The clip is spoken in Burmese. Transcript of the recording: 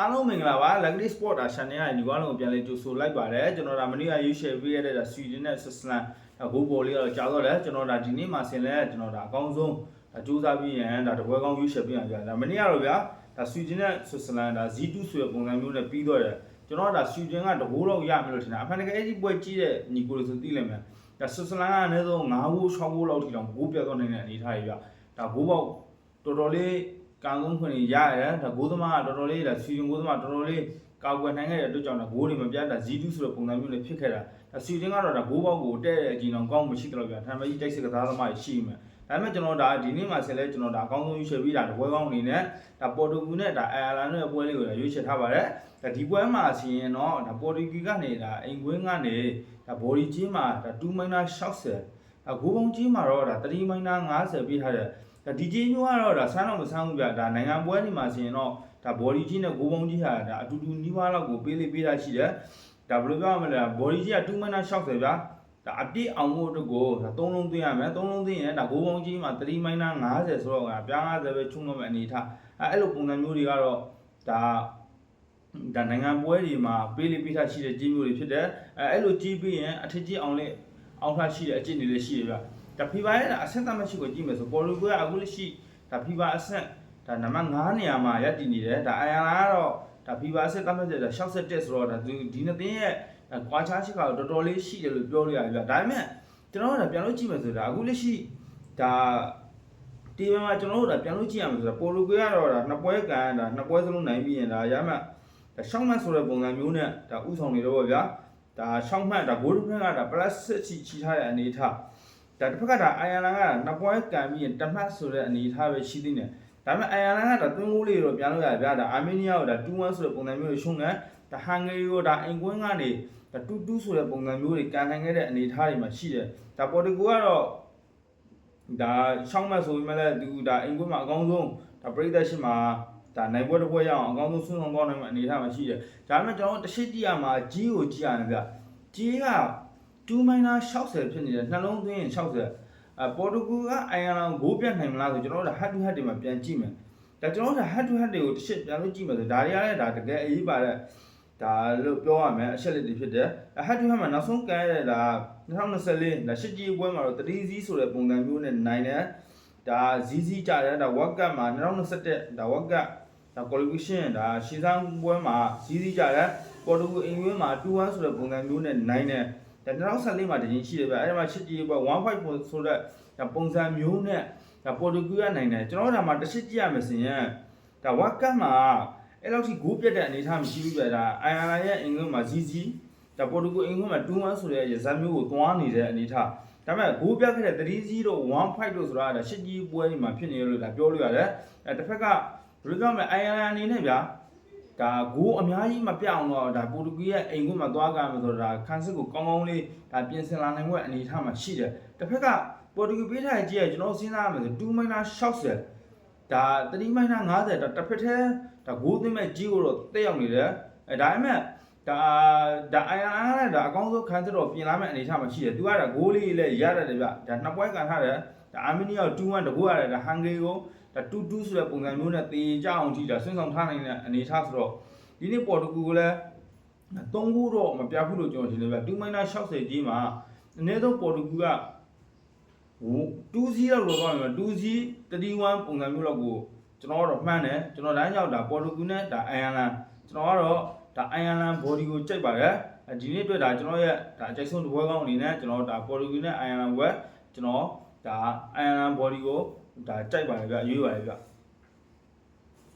အားလုံးမင်္ဂလာပါ Lucky Sport ဒါ channel ရဲ့ညီကောင်းလုံးကိုပြန်လည်ကြိုဆိုလိုက်ပါတယ်ကျွန်တော်ဒါမနေ့ကရွေးချယ်ပေးရတဲ့ဒါ Sweden နဲ့ Switzerland ဒါဂိုးဘော်လေးတော့ကြာတော့တယ်ကျွန်တော်ဒါဒီနေ့မှဆင်လဲကျွန်တော်ဒါအကောင်းဆုံးဒါစူးစမ်းပြီးရင်ဒါတပွဲကောင်းရွေးချယ်ပေးရပြဒါမနေ့ကတော့ဗျာဒါ Sweden နဲ့ Switzerland ဒါ Z2 ဆိုတဲ့ပုံစံမျိုးနဲ့ပြီးတော့တယ်ကျွန်တော်ဒါ Sweden ကတဘိုးတော့ရမယ်လို့ထင်တာအမှန်တကယ်အဲ့ဒီပွဲကြီးတဲ့ညီကိုလို့ဆိုသိလိမ့်မယ်ဒါ Switzerland ကအနည်းဆုံး9ဘိုး6ဘိုးလောက်ထိတောင်ဘိုးပြတ်သွားနေတဲ့အနေအထားကြီးဗျဒါဘိုးပေါက်တော်တော်လေး ကံကုန်းခွင့်ရရတယ်ဒါဂိုးသမားကတော်တော်လေးဒါစီရင်ဂိုးသမားတော်တော်လေးကောက်ွယ်နိုင်ခဲ့တဲ့အတွက်ကြောင့်ဒါဂိုးတွေမပြတ်တာ Z2 ဆိုတဲ့ပုံစံမျိုးနဲ့ဖြစ်ခဲ့တာဒါစီရင်ကတော့ဒါဂိုးပေါက်ကိုတဲ့တဲ့အချိန်အောင်ကောင်းမရှိတော့ဗျာဒါပေမဲ့ကြီးတိုက်စစ်ကစားသမားရှိမယ်ဒါပေမဲ့ကျွန်တော်ဒါဒီနေ့မှဆက်လဲကျွန်တော်ဒါအကောင်းဆုံးရွေးချယ်ပြီးတာတပွဲကောင်းအနေနဲ့ဒါပေါ်တူဂူနဲ့ဒါအိုင်ယာလန်ရဲ့ပွဲလေးကိုရွေးချယ်ထားပါတယ်ဒါဒီပွဲမှာစီရင်တော့ဒါပေါ်တူဂီကနေဒါအိမ်ကွင်းကနေဒါဘော်ဒီကြီးမှာဒါ2 60ဒါ ဂိုးပေါင်းကြီးမှာတော့ဒါ3 50ပေးထားတဲ့ဒါဒီကြီးမျိုးကတော့ဒါဆန်းတော့မဆန်းဘူးဗျဒါနိုင်ငံပွဲနေမှာဆိုရင်တော့ဒါ body ကြီးနဲ့ဂိုးပေါင်းကြီးဟာဒါအတူတူနီးပါးလောက်ကိုပေးလေးပေးတာရှိတယ်ဒါဘယ်လိုပြောရမလဲ body ကြီးက2မနာ60ဗျာဒါအပြည့်အောင်ဖို့အတွက်ကိုဒါ3လုံးသွင်းရမယ်3လုံးသွင်းရင်ဒါဂိုးပေါင်းကြီးမှာ3မိုင်းနာ50ဆိုတော့ကပြား50ပဲချုံတော့မယ့်အနေထားအဲအဲ့လိုပုံစံမျိုးတွေကတော့ဒါဒါနိုင်ငံပွဲတွေမှာပေးလေးပေးထားရှိတဲ့ကြီးမျိုးတွေဖြစ်တယ်အဲအဲ့လိုကြီးပြီးရင်အထက်ကြီးအောင်လေး အောင်ထားရှိတဲ့အကျင့်တွေလည်းရှိတယ်ဗျဒါဖီဘာရဲ့အဆင့်သတ်မှတ်ရှိကိုကြည့်မယ်ဆိုပေါ်လူကွဲအခုလက်ရှိဒါဖီဘာအဆင့်ဒါနံပါတ်9နေရာမှာရပ်တည်နေတယ်ဒါအိုင်ယာလာကတော့ဒါဖီဘာအဆင့်သတ်မှတ်တဲ့61ဆိုတော့ဒါဒီနှစ်သင်းရဲ့ကွာခြားချက်ကတော့တော်တော်လေးရှိတယ်လို့ပြောလို့ရတယ်ဗျဒါပေမဲ့ကျွန်တော်တို့ကပြန်လို့ကြည့်မယ်ဆိုတာအခုလက်ရှိဒါဒီမှာကျွန်တော်တို့ကပြန်လို့ကြည့်ရမယ်ဆိုတာပေါ်လူကွဲကတော့ဒါနှစ်ပွဲကန်ဒါနှစ်ပွဲစလုံးနိုင်ပြီးရင်ဒါရမှဒါရှောင်းမှတ်ဆိုတဲ့ပုံစံမျိုးနဲ့ဒါဥဆောင်နေတော့ဗျာ ဒါရှောင်းမှတ်ဒါဘိုးတစ်ဖက်ကဒါ plus 6ချီချီထားတဲ့အနေထားဒါတစ်ဖက်ကဒါအိုင်ယာလန်ကနှစ်ပွဲကန်ပြီးရင်တမှတ်ဆိုတဲ့အနေအထားပဲရှိသေးတယ်ဒါပေမဲ့အိုင်ယာလန်ကဒါသွင်းကိုလေးတော့ပြန်လို့ရတယ်ဗျာဒါအာမေးနီးယားကိုဒါ2-1ဆိုတဲ့ပုံစံမျိုးကိုရှုံးတယ်ဒါဟန်ဂေရီကိုဒါအင်ကွင်းကနေဒါ2-2ဆိုတဲ့ပုံစံမျိုးတွေကန်နိုင်ခဲ့တဲ့အနေအထားတွေမှာရှိတယ်ဒါပေါ်တူဂိုကတော့ဒါရှောင်းမတ်ဆိုပေမဲ့လည်းသူဒါအင်ကွင်းမှာအကောင်းဆုံးဒါပရိသတ်ရှိမှာ ဒါနိုင်ပွဲတစ်ပွဲရအောင်အကောင်းဆုံးဆွဆောင်ကောင်းနိုင်မယ့်အနေအထားမှာရှိတယ်ဒါပေမဲ့ကျွန်တော်တို့တစ်ရှိကြည့်ရမှာကြီးကိုကြည့်ရတယ်ဗျကြီးက2 minor 60ဖြစ်နေတယ်နှလုံးသွင်းရင်60အပေါ်တူဂူကအိုင်ယာလန်ဂိုးပြတ်နိုင်မလားဆိုကျွန်တော်တို့ head to head တွေမှာပြန်ကြည့်မယ်ဒါကျွန်တော်တို့ head to head တွေကိုတစ်ချက်ပြန်လို့ကြည့်မယ်ဆိုဒါတွေကလည်းဒါတကယ်အရေးပါတဲ့ဒါလို့ပြောရမယ်အချက်လက်တွေဖြစ်တယ် head to head မှာနောက်ဆုံးကန်ရတဲ့ဒါ2024ဒါရှစ်ကြီးပွဲမှာတော့3 Z ဆိုတဲ့ပုံစံမျိုးနဲ့နိုင်တယ်ဒါ ZZ ကြတယ်ဒါ World Cup မှာ2021ဒါ World Cup ဒါ qualification ဒါရှင်းဆောင်ပွဲမှာ ZZ ကြတယ်ပေါ်တူဂူအင်္ဂလန်မှာ2-1ဆိုတဲ့ပုံစံမျိုးနဲ့နိုင်တယ်ဒါ2014မှာတရင်ရှိတယ်ဗျအဲ့ဒါမှာချစ်ကြီးပွဲ1.5ဆိုတဲ့ဒါပုံစံမျိုးနဲ့ဒါပေါ်တူဂီကနိုင်တယ်ကျွန်တော်တို့ဒါမှာတစ်ချစ်ကြည့်ရမယ်ဆိုရင်ဒါဝက်ကတ်မှာအဲ့လောက်ထိဂိုးပြတ်တဲ့အနေအထားမရှိဘူးဗျဒါအိုင်ယာလာရဲ့အင်္ဂလိပ်မှာ ZZ ဒါပေါ်တူဂီအင်္ဂလိပ်မှာ2-1ဆိုတဲ့ရဇာတ်မျိုးကိုသွားနေတဲ့အနေအထားဒါပေမဲ့ဂိုးပြတ်ခဲ့တဲ့3-0တို့1-5တို့ဆိုတာဒါရှစ်ကြီးပွဲတွေမှာဖြစ်နေလို့ဒါပြောလို့ရတယ်အဲတစ်ဖက်က ဘယ်လိုပြောမလဲအိုင်ယာလာအနေနဲ့ဗျာဒါဂိုးအများကြီးမပြအောင်တော့ဒါပိုတူဂီရဲ့အိမ်ခွင့်မှာသွားကြမယ်ဆိုတော့ဒါခန်းစစ်ကိုကောင်းကောင်းလေးဒါပြင်ဆင်လာနိုင်ခွင့်အနေအထားမှာရှိတယ်တစ်ဖက်ကပိုတူဂီပေးထားတဲ့ကြည့်ရကျွန်တော်စဉ်းစားရမယ်ဆို2 60ဒါ3 50ဒါတစ်ဖက်ထဲဒါဂိုးသွင်းမဲ့ကြီးကိုတော့တက်ရောက်နေတယ်အဲဒါပေမဲ့ဒါဒါအိုင်ယာလန်ကလည်းဒါအကောင်းဆုံးခန်းစစ်တော့ပြင်လာမဲ့အနေအထားမှာရှိတယ်သူကဒါဂိုးလေးလည်းရရတယ်ဗျဒါနှစ်ပွဲကန်ထားတယ်ဒါအာမီနီယာကို2-1တကူရတယ်ဒါဟန်ဂေရီကို ဒါ2-2ဆိုတဲ့ပုံစံမျိုးနဲ့တေကြအောင်ထိဒါဆွင့်ဆောင်ထားနိုင်တဲ့အနေအထားဆိုတော့ဒီနေ့ပေါ်တူဂူကလည်းသုံးခုတော့မပြတ်ဘူးလို့ကျွန်တော်ထင်တယ်ဗျ2 minus 60ကြီးမှာအနည်းဆုံးပေါ်တူဂူကဟို2-0လောက်တော့ပြောမယ်2-0 31ပုံစံမျိုးလောက်ကိုကျွန်တော်ကတော့မှန်းတယ်ကျွန်တော်တိုင်းရောက်တာပေါ်တူဂူနဲ့ဒါအိုင်ယာလန်ကျွန်တော်ကတော့ဒါအိုင်ယာလန် body ကိုကြိုက်ပါတယ်ဒီနေ့အတွက်ဒါကျွန်တော်ရဲ့ဒါအကြိုက်ဆုံးတစ်ပွဲကောင်းအနေနဲ့ကျွန်တော်ဒါပေါ်တူဂူနဲ့အိုင်ယာလန်ဘွဲကျွန်တော်ဒါအိုင်ယာလန် body ကိုဒါကြို က်ပါတယ်ဗျရွေးပါတယ်ဗျ